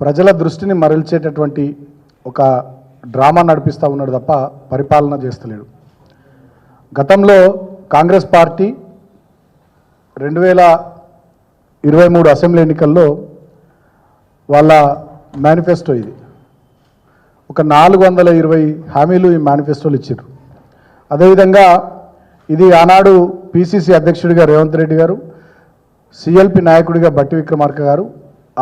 ప్రజల దృష్టిని మరల్చేటటువంటి ఒక డ్రామా నడిపిస్తూ ఉన్నాడు తప్ప పరిపాలన చేస్తలేడు. గతంలో కాంగ్రెస్ పార్టీ రెండు వేల ఇరవై మూడు అసెంబ్లీ ఎన్నికల్లో వాళ్ళ మేనిఫెస్టో ఇది. ఒక నాలుగు వందల ఇరవై హామీలు ఈ మేనిఫెస్టోలు ఇచ్చారు అదేవిధంగా ఇది ఆనాడు పిసిసి అధ్యక్షుడిగా రేవంత్ రెడ్డి గారు సిఎల్పి నాయకుడిగా బట్టి విక్రమార్క గారు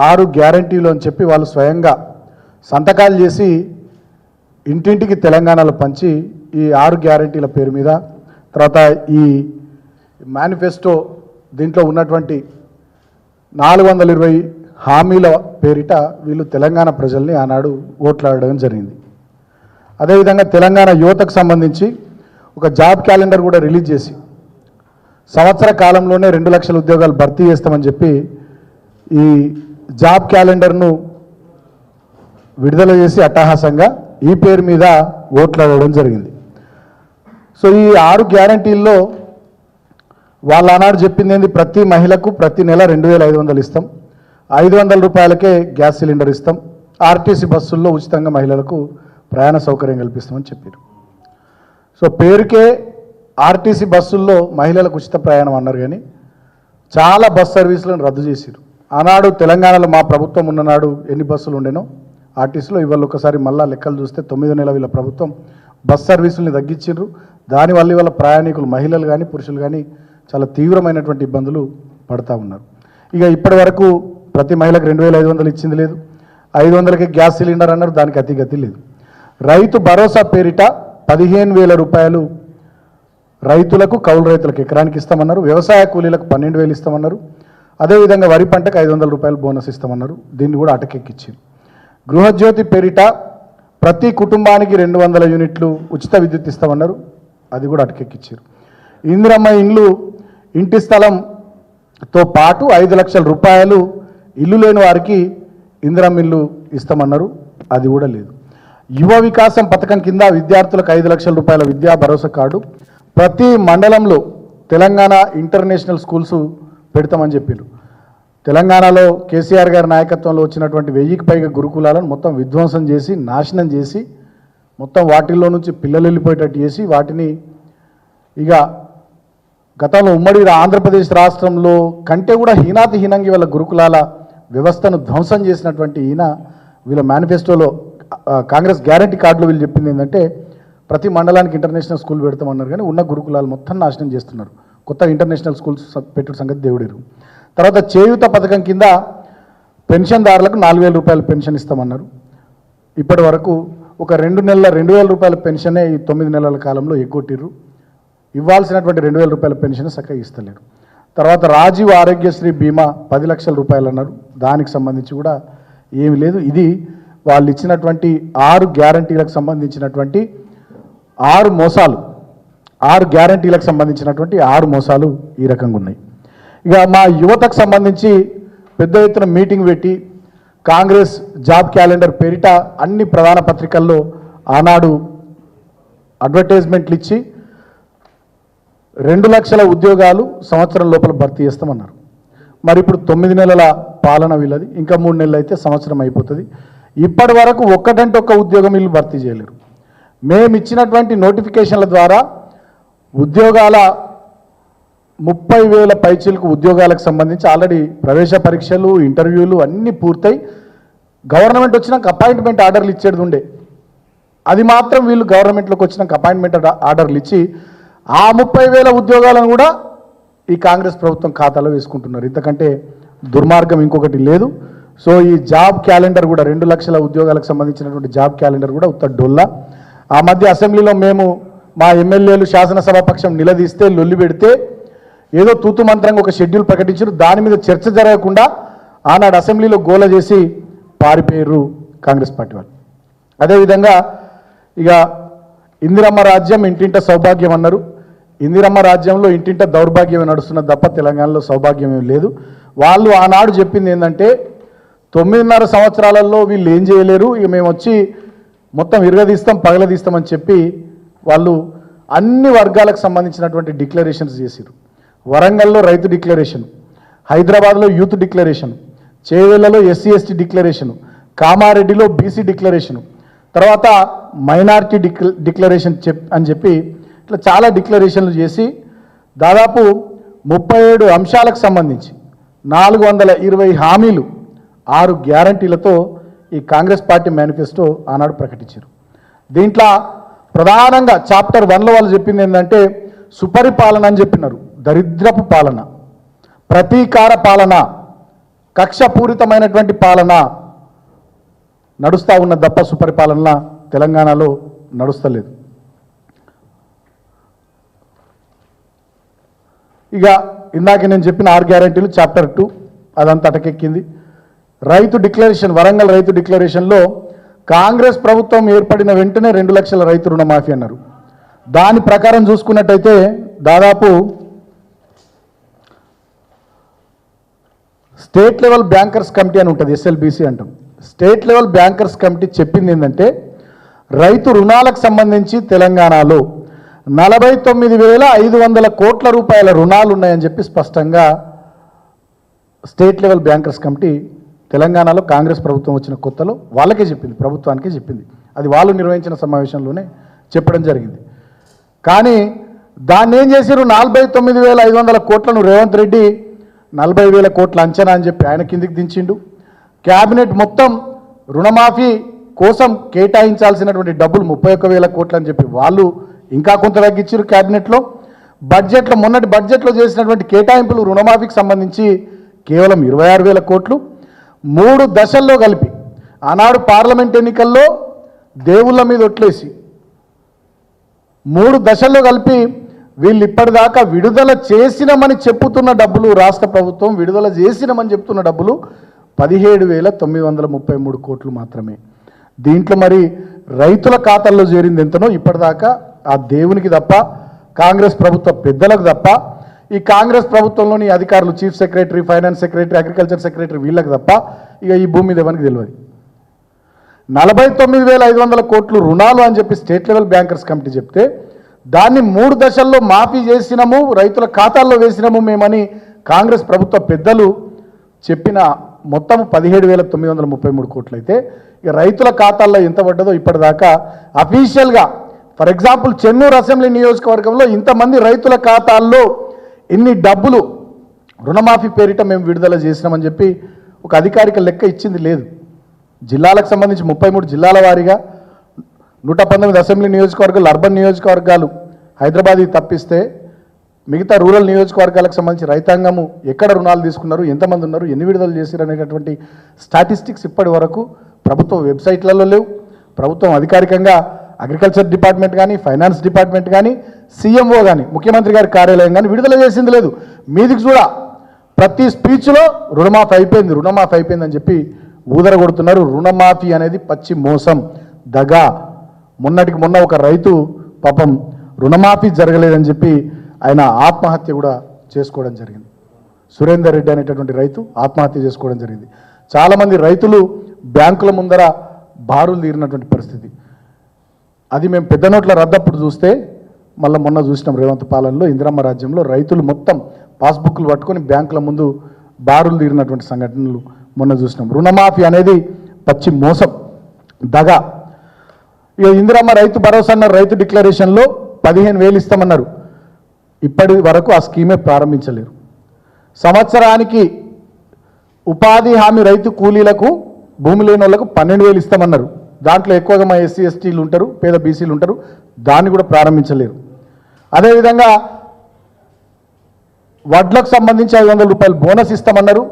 ఆరు గ్యారంటీలు అని చెప్పి వాళ్ళు స్వయంగా సంతకాలు చేసి ఇంటింటికి తెలంగాణలో పంచి ఈ ఆరు గ్యారంటీల పేరు మీద తర్వాత ఈ మేనిఫెస్టో దీంట్లో ఉన్నటువంటి నాలుగు వందల ఇరవై హామీల పేరిట వీళ్ళు తెలంగాణ ప్రజల్ని ఆనాడు ఓట్లాడడం జరిగింది. అదేవిధంగా తెలంగాణ యువతకు సంబంధించి ఒక జాబ్ క్యాలెండర్ కూడా రిలీజ్ చేసి సంవత్సర కాలంలోనే రెండు లక్షల ఉద్యోగాలు భర్తీ చేస్తామని చెప్పి ఈ జాబ్ క్యాలెండర్ను విడుదల చేసి అట్టహాసంగా ఈ పేరు మీద ఓట్లు అడగడం జరిగింది. సో ఈ ఆరు గ్యారంటీల్లో వాళ్ళ ఆనాడు చెప్పింది ఏంది? ప్రతి మహిళకు ప్రతి నెల రెండు వేల ఐదు వందలు ఇస్తాం. ఐదు వందల రూపాయలకే గ్యాస్ సిలిండర్ ఇస్తాం. ఆర్టీసీ బస్సుల్లో ఉచితంగా మహిళలకు ప్రయాణ సౌకర్యం కల్పిస్తామని చెప్పారు. సో పేరుకే ఆర్టీసీ బస్సుల్లో మహిళలకు ఉచిత ప్రయాణం అన్నారు కానీ చాలా బస్ సర్వీసులను రద్దు చేశారు ఆనాడు తెలంగాణలో మా ప్రభుత్వం ఉన్ననాడు ఎన్ని బస్సులు ఉండేనో ఆర్టీసీలో ఇవాళ ఒకసారి మళ్ళా లెక్కలు చూస్తే తొమ్మిది నెలల వీళ్ళ ప్రభుత్వం బస్ సర్వీసుల్ని తగ్గించారు దానివల్ల ఇవాళ ప్రయాణికులు మహిళలు కానీ పురుషులు కానీ చాలా తీవ్రమైనటువంటి ఇబ్బందులు పడతా ఉన్నారు. ఇక ఇప్పటి వరకు ప్రతి మహిళకు రెండు వేల ఐదు వందలు ఇచ్చింది లేదు. ఐదు వందలకి గ్యాస్ సిలిండర్ అన్నారు దానికి అతిగతి లేదు. రైతు భరోసా పేరిట పదిహేను వేల రూపాయలు రైతులకు కౌలు రైతులకు ఎకరానికి ఇస్తామన్నారు. వ్యవసాయ కూలీలకు పన్నెండు వేలు ఇస్తామన్నారు. అదేవిధంగా వరి పంటకు ఐదు వందల రూపాయలు బోనస్ ఇస్తామన్నారు. దీన్ని కూడా అటకెక్కిచ్చింది. గృహజ్యోతి పేరిట ప్రతి కుటుంబానికి రెండు వందల యూనిట్లు ఉచిత విద్యుత్ ఇస్తామన్నారు. అది కూడా అటకెక్కిచ్చారు. ఇందిరమ్మ ఇండ్లు ఇంటి స్థలంతో పాటు ఐదు లక్షల రూపాయలు ఇల్లు లేని వారికి ఇందిరమ్మ ఇల్లు ఇస్తామన్నారు. అది కూడా లేదు. యువ వికాసం పథకం కింద విద్యార్థులకు ఐదు లక్షల రూపాయల విద్యా భరోసా కార్డు. ప్రతి మండలంలో తెలంగాణ ఇంటర్నేషనల్ స్కూల్స్ పెడతామని చెప్పారు తెలంగాణలో కేసీఆర్ గారి నాయకత్వంలో వచ్చినటువంటి వెయ్యికి పైగా గురుకులాలను మొత్తం విధ్వంసం చేసి నాశనం చేసి మొత్తం వాటిల్లో నుంచి పిల్లలు వెళ్ళిపోయేటట్టు చేసి వాటిని ఇక గతంలో ఉమ్మడి ఆంధ్రప్రదేశ్ రాష్ట్రంలో కంటే కూడా హీనాతి హీనంగా వీళ్ళ గురుకులాల వ్యవస్థను ధ్వంసం చేసినటువంటి ఈయన వీళ్ళ మేనిఫెస్టోలో కాంగ్రెస్ గ్యారంటీ కార్డులో వీళ్ళు చెప్పింది ఏంటంటే ప్రతి మండలానికి ఇంటర్నేషనల్ స్కూల్ పెడతామన్నారు కానీ ఉన్న గురుకులాలు మొత్తం నాశనం చేస్తున్నారు. కొత్త ఇంటర్నేషనల్ స్కూల్స్ పెట్టిన సంగతి దేవుడేరు. తర్వాత చేయూత పథకం కింద పెన్షన్దారులకు నాలుగు వేల రూపాయల పెన్షన్ ఇస్తామన్నారు. ఇప్పటి వరకు ఒక రెండు నెలల రెండు వేల రూపాయల పెన్షనే ఈ తొమ్మిది నెలల కాలంలో ఎగ్గొట్టిర్రు. ఇవ్వాల్సినటువంటి రెండు వేల రూపాయల పెన్షన్ చక్కగా ఇస్తలేరు. తర్వాత రాజీవ్ ఆరోగ్యశ్రీ బీమా పది లక్షల రూపాయలు అన్నారు. దానికి సంబంధించి కూడా ఏమి లేదు. ఇది వాళ్ళు ఇచ్చినటువంటి ఆరు గ్యారంటీలకు సంబంధించినటువంటి ఆరు మోసాలు. ఆరు గ్యారంటీలకు సంబంధించినటువంటి ఆరు మోసాలు ఈ రకంగా ఉన్నాయి. ఇక మా యువతకు సంబంధించి పెద్ద ఎత్తున మీటింగ్ పెట్టి కాంగ్రెస్ జాబ్ క్యాలెండర్ పేరిట అన్ని ప్రధాన పత్రికల్లో ఆనాడు అడ్వర్టైజ్మెంట్లు ఇచ్చి రెండు లక్షల ఉద్యోగాలు సంవత్సరం లోపల భర్తీ చేస్తామన్నారు. మరి ఇప్పుడు తొమ్మిది నెలల పాలన వీళ్ళది ఇంకా మూడు నెలలు అయితే సంవత్సరం అయిపోతుంది. ఇప్పటి వరకు ఒక్కటంటే ఒక్క ఉద్యోగం వీళ్ళు భర్తీ చేయలేరు. మేము ఇచ్చినటువంటి నోటిఫికేషన్ల ద్వారా ఉద్యోగాల ముప్పై వేల పైచీలకు ఉద్యోగాలకు సంబంధించి ఆల్రెడీ ప్రవేశ పరీక్షలు ఇంటర్వ్యూలు అన్నీ పూర్తయి గవర్నమెంట్ వచ్చినాక అపాయింట్మెంట్ ఆర్డర్లు ఇచ్చేది ఉండే. అది మాత్రం వీళ్ళు గవర్నమెంట్లోకి వచ్చినాక అపాయింట్మెంట్ ఆర్డర్లు ఇచ్చి ఆ ముప్పై వేల ఉద్యోగాలను కూడా ఈ కాంగ్రెస్ ప్రభుత్వం ఖాతాలో వేసుకుంటున్నారు. ఇంతకంటే దుర్మార్గం ఇంకొకటి లేదు. సో ఈ జాబ్ క్యాలెండర్ కూడా రెండు లక్షల ఉద్యోగాలకు సంబంధించినటువంటి జాబ్ క్యాలెండర్ కూడా ఉత్త డొల్లా. ఆ మధ్య అసెంబ్లీలో మేము మా ఎమ్మెల్యేలు శాసనసభ పక్షం నిలదీస్తే లొల్లి పెడితే ఏదో తూతు మంత్రంగా ఒక షెడ్యూల్ ప్రకటించారు. దాని మీద చర్చ జరగకుండా ఆనాడు అసెంబ్లీలో గోల చేసి పారిపోయారు కాంగ్రెస్ పార్టీ వాళ్ళు. అదేవిధంగా ఇక ఇందిరమ్మ రాజ్యం ఇంటింట సౌభాగ్యం అన్నారు. ఇందిరమ్మ రాజ్యంలో ఇంటింట దౌర్భాగ్యమే నడుస్తున్న తప్ప తెలంగాణలో సౌభాగ్యం ఏం లేదు. వాళ్ళు ఆనాడు చెప్పింది ఏంటంటే తొమ్మిదిన్నర సంవత్సరాలలో వీళ్ళు ఏం చేయలేరు. ఇక మేము వచ్చి మొత్తం ఇరగదీస్తాం పగలదీస్తామని చెప్పి వాళ్ళు అన్ని వర్గాలకు సంబంధించినటువంటి డిక్లరేషన్స్ చేశారు వరంగల్లో రైతు డిక్లరేషన్ హైదరాబాద్లో యూత్ డిక్లరేషన్ చేవెళ్ళలో ఎస్సీ ఎస్టీ డిక్లరేషన్ కామారెడ్డిలో బీసీ డిక్లరేషన్ తర్వాత మైనార్టీ డిక్ల డిక్లరేషన్ చెప్ అని చెప్పి ఇట్లా చాలా డిక్లరేషన్లు చేసి దాదాపు ముప్పై ఏడు అంశాలకు సంబంధించి నాలుగు వందల ఇరవై హామీలు ఆరు గ్యారంటీలతో ఈ కాంగ్రెస్ పార్టీ మేనిఫెస్టో ఆనాడు ప్రకటించారు. దీంట్లో ప్రధానంగా చాప్టర్ వన్లో వాళ్ళు చెప్పింది ఏంటంటే సుపరిపాలన అని చెప్పినారు. దరిద్రపు పాలన ప్రతీకార పాలన కక్షపూరితమైనటువంటి పాలన నడుస్తూ ఉన్న దప్ప సుపరిపాలన తెలంగాణలో నడుస్తలేదు. ఇక ఇందాక నేను చెప్పిన ఆరు గ్యారంటీలు చాప్టర్ టూ అదంతా అటకెక్కింది. రైతు డిక్లరేషన్ వరంగల్ రైతు డిక్లరేషన్లో కాంగ్రెస్ ప్రభుత్వం ఏర్పడిన వెంటనే రెండు లక్షల రైతు రుణమాఫీ అన్నారు. దాని ప్రకారం చూసుకున్నట్టయితే దాదాపు స్టేట్ లెవెల్ బ్యాంకర్స్ కమిటీ అని ఉంటుంది ఎస్ఎల్బిసి అంటాం. స్టేట్ లెవెల్ బ్యాంకర్స్ కమిటీ చెప్పింది ఏంటంటే రైతు రుణాలకు సంబంధించి తెలంగాణలో నలభై తొమ్మిది వేల ఐదు వందల కోట్ల రూపాయల రుణాలు ఉన్నాయని చెప్పి స్పష్టంగా స్టేట్ లెవెల్ బ్యాంకర్స్ కమిటీ తెలంగాణలో కాంగ్రెస్ ప్రభుత్వం వచ్చిన కొత్తలో వాళ్ళకే చెప్పింది ప్రభుత్వానికే చెప్పింది. అది వాళ్ళు నిర్వహించిన సమావేశంలోనే చెప్పడం జరిగింది. కానీ దాన్ని ఏం చేశారు నలభై తొమ్మిది వేల ఐదు వందల కోట్లను రేవంత్ రెడ్డి నలభై వేల కోట్ల అంచనా అని చెప్పి ఆయన కిందికి దించిండు. క్యాబినెట్ మొత్తం రుణమాఫీ కోసం కేటాయించాల్సినటువంటి డబ్బులు ముప్పై ఒక్క వేల కోట్లు అని చెప్పి వాళ్ళు ఇంకా కొంత తగ్గించారు క్యాబినెట్లో. బడ్జెట్లో మొన్నటి బడ్జెట్లో చేసినటువంటి కేటాయింపులు రుణమాఫీకి సంబంధించి కేవలం ఇరవై ఆరు వేల కోట్లు. మూడు దశల్లో కలిపి ఆనాడు పార్లమెంట్ ఎన్నికల్లో దేవుళ్ళ మీద ఒట్లేసి మూడు దశల్లో కలిపి వీళ్ళు ఇప్పటిదాకా విడుదల చేసినామని చెప్పుతున్న డబ్బులు రాష్ట్ర ప్రభుత్వం విడుదల చేసినామని చెప్తున్న డబ్బులు పదిహేడు వేల తొమ్మిది వందల ముప్పై మూడు కోట్లు మాత్రమే. దీంట్లో మరి రైతుల ఖాతాల్లో చేరింది ఎంతనో ఇప్పటిదాకా ఆ దేవునికి తప్ప కాంగ్రెస్ ప్రభుత్వ పెద్దలకు తప్ప ఈ కాంగ్రెస్ ప్రభుత్వంలోని అధికారులు chief secretary finance secretary agriculture secretary వీళ్ళకి తప్ప ఇక ఈ భూమి మీద ఎవరికి తెలియదు. నలభై తొమ్మిది వేల ఐదు వందల కోట్లు రుణాలు అని చెప్పి స్టేట్ లెవెల్ బ్యాంకర్స్ కమిటీ చెప్తే దాన్ని మూడు దశల్లో మాఫీ చేసినాము రైతుల ఖాతాల్లో వేసినాము మేమని కాంగ్రెస్ ప్రభుత్వ పెద్దలు చెప్పిన మొత్తం పదిహేడు వేల తొమ్మిది వందల ముప్పై మూడు కోట్లు అయితే ఇక రైతుల ఖాతాల్లో ఎంత పడ్డదో ఇప్పటిదాకా అఫీషియల్గా ఫర్ ఎగ్జాంపుల్ చెన్నూరు అసెంబ్లీ నియోజకవర్గంలో ఇంతమంది రైతుల ఖాతాల్లో ఇన్ని డబ్బులు రుణమాఫీ పేరిట మేము విడుదల చేసినామని చెప్పి ఒక అధికారిక లెక్క ఇచ్చింది లేదు. జిల్లాలకు సంబంధించి ముప్పై మూడు జిల్లాల వారీగా నూట పంతొమ్మిది అసెంబ్లీ నియోజకవర్గాలు అర్బన్ నియోజకవర్గాలు హైదరాబాద్ తప్పిస్తే మిగతా రూరల్ నియోజకవర్గాలకు సంబంధించి రైతాంగము ఎక్కడ రుణాలు తీసుకున్నారు ఎంతమంది ఉన్నారు ఎన్ని విడుదల చేశారు అనేటటువంటి స్టాటిస్టిక్స్ ఇప్పటి వరకు ప్రభుత్వ వెబ్సైట్లలో లేవు. ప్రభుత్వం అధికారికంగా అగ్రికల్చర్ డిపార్ట్మెంట్ కానీ ఫైనాన్స్ డిపార్ట్మెంట్ కానీ సీఎంఓ కానీ ముఖ్యమంత్రి గారి కార్యాలయం కానీ విడుదల చేసింది లేదు. మీదికి చూడ ప్రతి స్పీచ్లో రుణమాఫీ అయిపోయింది రుణమాఫీ అయిపోయిందని చెప్పి ఊదర కొడుతున్నారు రుణమాఫీ అనేది పచ్చి మోసం దగా. మొన్నటికి మొన్న ఒక రైతు పాపం రుణమాఫీ జరగలేదని చెప్పి ఆయన ఆత్మహత్య కూడా చేసుకోవడం జరిగింది. సురేందర్ రెడ్డి అనేటటువంటి రైతు ఆత్మహత్య చేసుకోవడం జరిగింది. చాలామంది రైతులు బ్యాంకుల ముందర బారులు తీరినటువంటి పరిస్థితి. అది మేము పెద్ద నోట్ల రద్దప్పుడు చూస్తే మళ్ళీ మొన్న చూసినాం రేవంత్ పాలనలో ఇందిరమ్మ రాజ్యంలో రైతులు మొత్తం పాస్బుక్లు పట్టుకొని బ్యాంకుల ముందు బారులు తీరినటువంటి సంఘటనలు మొన్న చూసినాం. రుణమాఫీ అనేది పచ్చి మోసం దగ. ఇక ఇందిరమ్మ రైతు భరోసా అన్న రైతు డిక్లరేషన్లో పదిహేను వేలు ఇస్తామన్నారు. ఇప్పటి వరకు ఆ స్కీమే ప్రారంభించలేరు. సంవత్సరానికి ఉపాధి హామీ రైతు కూలీలకు భూమి లేని వాళ్ళకు పన్నెండు వేలు ఇస్తామన్నారు. దాంట్లో ఎక్కువగా మా ఎస్సీ ఎస్టీలు ఉంటారు పేద బీసీలు ఉంటారు దాన్ని కూడా ప్రారంభించలేరు. అదేవిధంగా వడ్లకు సంబంధించి ఐదు వందల రూపాయలు బోనస్ ఇస్తామన్నారు.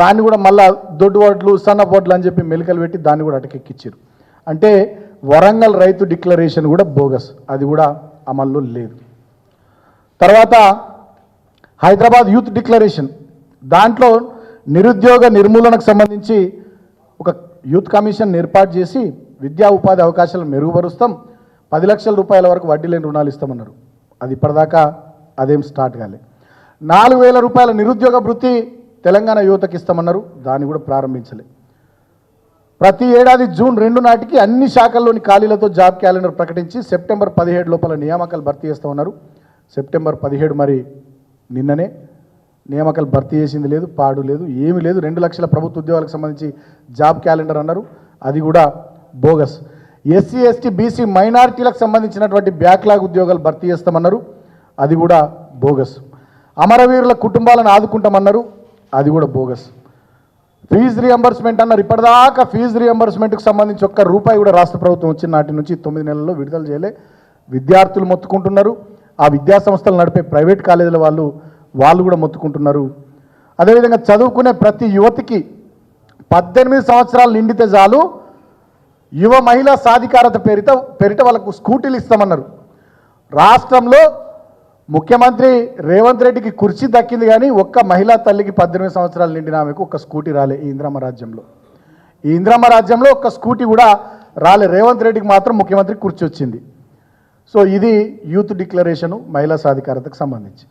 దాన్ని కూడా మళ్ళా దొడ్డు వడ్లు సన్న వడ్లు అని చెప్పి మెలికలు పెట్టి దాన్ని కూడా అటకెక్కిచ్చారు. అంటే వరంగల్ రైతు డిక్లరేషన్ కూడా బోగస్. అది కూడా అమల్లో లేదు. తర్వాత హైదరాబాద్ యూత్ డిక్లరేషన్. దాంట్లో నిరుద్యోగ నిర్మూలనకు సంబంధించి ఒక యూత్ కమిషన్ ఏర్పాటు చేసి విద్యా ఉపాధి అవకాశాలను మెరుగుపరుస్తాం. పది లక్షల రూపాయల వరకు వడ్డీ లేని రుణాలు ఇస్తామన్నారు. అది ఇప్పటిదాకా అదేం స్టార్ట్ కాలే. నాలుగు వేల రూపాయల నిరుద్యోగ వృత్తి తెలంగాణ యువతకి ఇస్తామన్నారు. దాన్ని కూడా ప్రారంభించలే. ప్రతి ఏడాది జూన్ రెండు నాటికి అన్ని శాఖల్లోని ఖాళీలతో జాబ్ క్యాలెండర్ ప్రకటించి సెప్టెంబర్ పదిహేడు లోపల నియామకాలు భర్తీ చేస్తూ ఉన్నారు. సెప్టెంబర్ పదిహేడు మరి నిన్ననే నియామకాలు భర్తీ చేసింది లేదు పాడు లేదు ఏమీ లేదు. రెండు లక్షల ప్రభుత్వ ఉద్యోగాలకు సంబంధించి జాబ్ క్యాలెండర్ అన్నారు. అది కూడా బోగస్. ఎస్సీ ఎస్టీ బీసీ మైనారిటీలకు సంబంధించినటువంటి బ్యాక్లాగ్ ఉద్యోగాలు భర్తీ చేస్తామన్నారు. అది కూడా బోగస్. అమరవీరుల కుటుంబాలను ఆదుకుంటామన్నారు. అది కూడా బోగస్. ఫీజు రియంబర్స్మెంట్ అన్నారు. ఇప్పటిదాకా ఫీజు రియంబర్స్మెంట్కి సంబంధించి ఒక్క రూపాయి కూడా రాష్ట్ర ప్రభుత్వం వచ్చిన నాటి నుంచి తొమ్మిది నెలల్లో విడుదల చేయలే. విద్యార్థులు మొత్తుకుంటున్నారు. ఆ విద్యా సంస్థలు నడిపే ప్రైవేట్ కాలేజీల వాళ్ళు వాళ్ళు కూడా మొత్తుకుంటున్నారు. అదేవిధంగా చదువుకునే ప్రతి యువతికి పద్దెనిమిది సంవత్సరాలు నిండితే చాలు. యువ మహిళా సాధికారత పేరిట పేరిట వాళ్ళకు స్కూటీలు ఇస్తామన్నారు. రాష్ట్రంలో ముఖ్యమంత్రి రేవంత్ రెడ్డికి కుర్చీ దక్కింది కానీ ఒక్క మహిళా తల్లికి పద్దెనిమిది సంవత్సరాలు నిండిన ఆమెకు ఒక్క స్కూటీ రాలే ఈ ఇంద్రమ్మ రాజ్యంలో. ఈ ఇంద్రమ్మ రాజ్యంలో ఒక్క స్కూటీ కూడా రాలే. రేవంత్ రెడ్డికి మాత్రం ముఖ్యమంత్రి కుర్చీ వచ్చింది. సో ఇది యూత్ డిక్లరేషను మహిళా సాధికారతకు సంబంధించి.